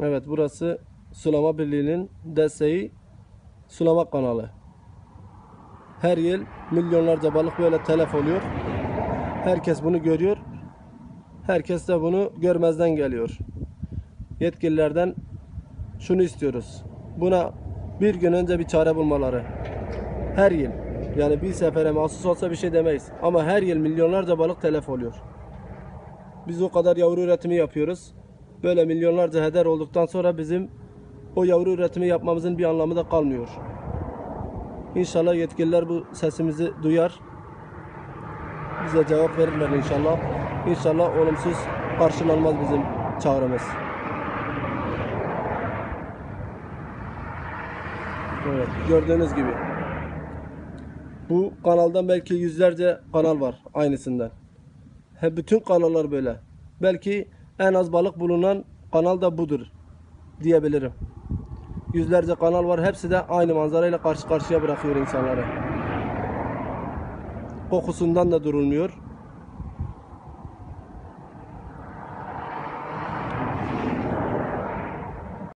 Evet burası Sulama Birliği'nin desteği sulama kanalı. Her yıl milyonlarca balık böyle telef oluyor. Herkes bunu görüyor. Herkes de bunu görmezden geliyor. Yetkililerden şunu istiyoruz. Buna bir gün önce bir çare bulmaları. Her yıl. Yani bir sefere mahsus olsa bir şey demeyiz. Ama her yıl milyonlarca balık telef oluyor. Biz o kadar yavru üretimi yapıyoruz. Böyle milyonlarca heder olduktan sonra bizim o yavru üretimi yapmamızın bir anlamı da kalmıyor. İnşallah yetkililer bu sesimizi duyar. Bize cevap verirler inşallah. İnşallah olumsuz karşılanmaz bizim çağrımız. Evet, gördüğünüz gibi. Bu kanaldan belki yüzlerce kanal var aynısından. Hep bütün kanallar böyle. Belki en az balık bulunan kanal da budur diyebilirim. Yüzlerce kanal var. Hepsi de aynı manzarayla karşı karşıya bırakıyor insanları. Kokusundan da durulmuyor.